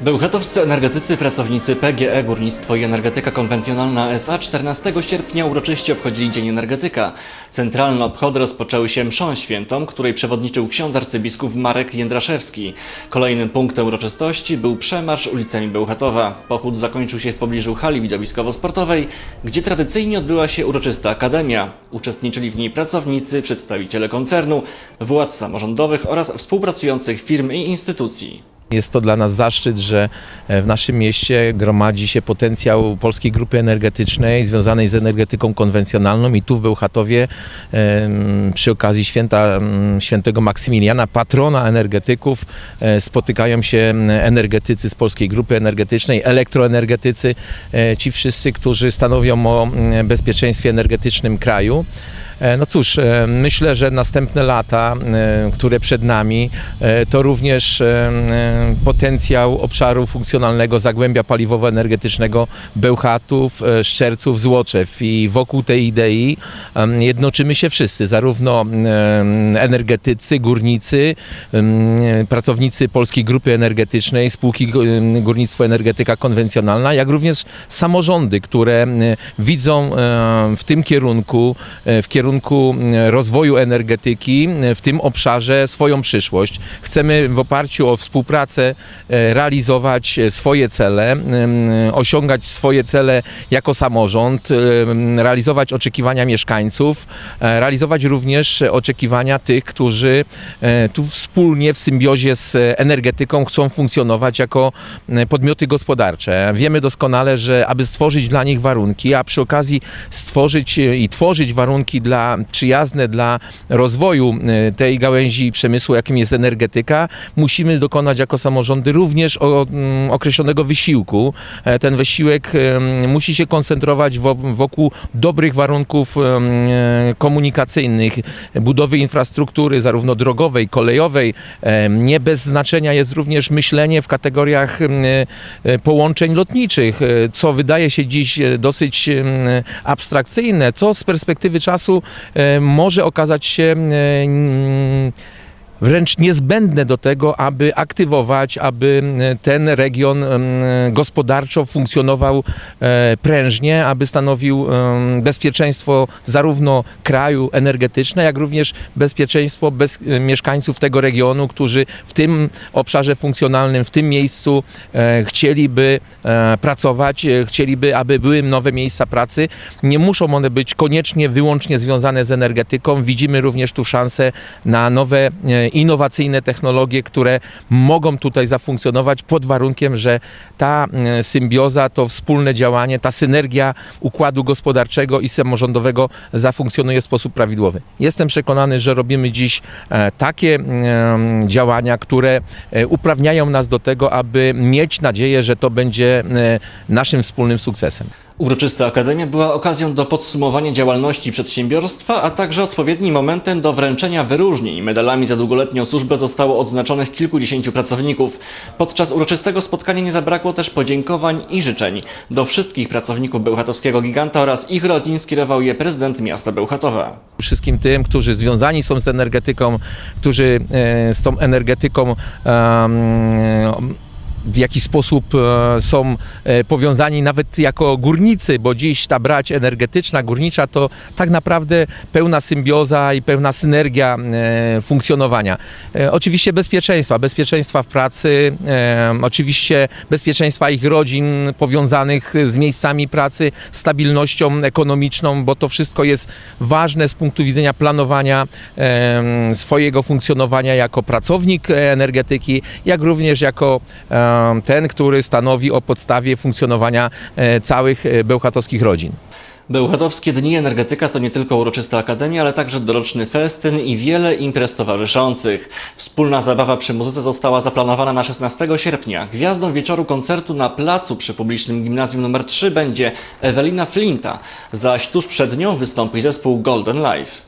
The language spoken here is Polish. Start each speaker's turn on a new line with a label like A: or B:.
A: Bełchatowscy energetycy, pracownicy PGE Górnictwo i Energetyka Konwencjonalna SA 14 sierpnia uroczyście obchodzili Dzień Energetyka. Centralne obchody rozpoczęły się mszą świętą, której przewodniczył ksiądz arcybiskup Marek Jędraszewski. Kolejnym punktem uroczystości był przemarsz ulicami Bełchatowa. Pochód zakończył się w pobliżu hali widowiskowo-sportowej, gdzie tradycyjnie odbyła się uroczysta akademia. Uczestniczyli w niej pracownicy, przedstawiciele koncernu, władz samorządowych oraz współpracujących firm i instytucji.
B: Jest to dla nas zaszczyt, że e, w naszym mieście gromadzi się potencjał polskiej grupy energetycznej związanej z energetyką konwencjonalną i tu w Bełchatowie przy okazji święta świętego Maksymiliana, patrona energetyków, e, spotykają się energetycy z polskiej grupy energetycznej, elektroenergetycy, e, ci wszyscy, którzy stanowią o bezpieczeństwie energetycznym kraju. E, No cóż, e, myślę, że następne lata, e, które przed nami, to również potencjał obszaru funkcjonalnego Zagłębia Paliwowo-Energetycznego Bełchatów, Szczerców, Złoczew. I wokół tej idei jednoczymy się wszyscy, zarówno energetycy, górnicy, pracownicy Polskiej Grupy Energetycznej, spółki Górnictwo Energetyka Konwencjonalna, jak również samorządy, które widzą w tym kierunku, w kierunku em, rozwoju energetyki em, w tym obszarze swoją przyszłość. Chcemy w oparciu o współpracę e, realizować e, swoje cele, osiągać swoje cele jako samorząd, realizować oczekiwania mieszkańców, e, realizować również oczekiwania tych, którzy e, tu wspólnie w symbiozie z energetyką chcą funkcjonować jako e, podmioty gospodarcze. Wiemy doskonale, że aby stworzyć dla nich warunki, a przy okazji stworzyć e, i tworzyć warunki dla przyjazne dla rozwoju e, tej gałęzi przemysłu, jakim jest energetyka, musimy dokonać jako samorządy również mm, określonego wysiłku. E, Ten wysiłek musi się koncentrować wo- wokół dobrych warunków e, komunikacyjnych, budowy infrastruktury zarówno drogowej, kolejowej. Nie bez znaczenia jest również myślenie w kategoriach połączeń lotniczych, co wydaje się dziś dosyć abstrakcyjne, co z perspektywy czasu może okazać się e, wręcz niezbędne do tego, aby aktywować, aby ten region gospodarczo funkcjonował e, prężnie, aby stanowił bezpieczeństwo zarówno kraju energetyczne, jak również bezpieczeństwo bez, e, mieszkańców tego regionu, którzy w tym obszarze funkcjonalnym, w tym miejscu e, chcieliby pracować, chcieliby, aby były nowe miejsca pracy. Nie muszą one być koniecznie, wyłącznie związane z energetyką. Widzimy również tu szansę na nowe innowacyjne technologie, które mogą tutaj zafunkcjonować pod warunkiem, że ta e, symbioza, to wspólne działanie, ta synergia układu gospodarczego i samorządowego zafunkcjonuje w sposób prawidłowy. Jestem przekonany, że robimy dziś e, takie działania, które e, uprawniają nas do tego, aby mieć nadzieję, że to będzie naszym wspólnym sukcesem.
A: Uroczysta akademia była okazją do podsumowania działalności przedsiębiorstwa, a także odpowiednim momentem do wręczenia wyróżnień. Medalami za długoletnią służbę zostało odznaczonych kilkudziesięciu pracowników. Podczas uroczystego spotkania nie zabrakło też podziękowań i życzeń. Do wszystkich pracowników Bełchatowskiego Giganta oraz ich rodzin skierował je prezydent miasta Bełchatowa.
B: wszystkim tym, którzy związani są z energetyką, którzy e, z tą energetyką em, w jakiś sposób e, są e, powiązani nawet jako górnicy, bo dziś ta brać energetyczna, górnicza to tak naprawdę pełna symbioza i pełna synergia e, funkcjonowania. Oczywiście bezpieczeństwa, bezpieczeństwa w pracy, oczywiście bezpieczeństwa ich rodzin powiązanych z miejscami pracy, stabilnością ekonomiczną, bo to wszystko jest ważne z punktu widzenia planowania swojego funkcjonowania jako pracownik energetyki, jak również jako ten, który stanowi o podstawie funkcjonowania e, całych e, bełchatowskich rodzin.
A: Bełchatowskie Dni Energetyka to nie tylko uroczysta akademia, ale także doroczny festyn i wiele imprez towarzyszących. Wspólna zabawa przy muzyce została zaplanowana na 16 sierpnia. Gwiazdą wieczoru koncertu na placu przy publicznym gimnazjum nr 3 będzie Ewelina Flinta, zaś tuż przed nią wystąpi zespół Golden Life.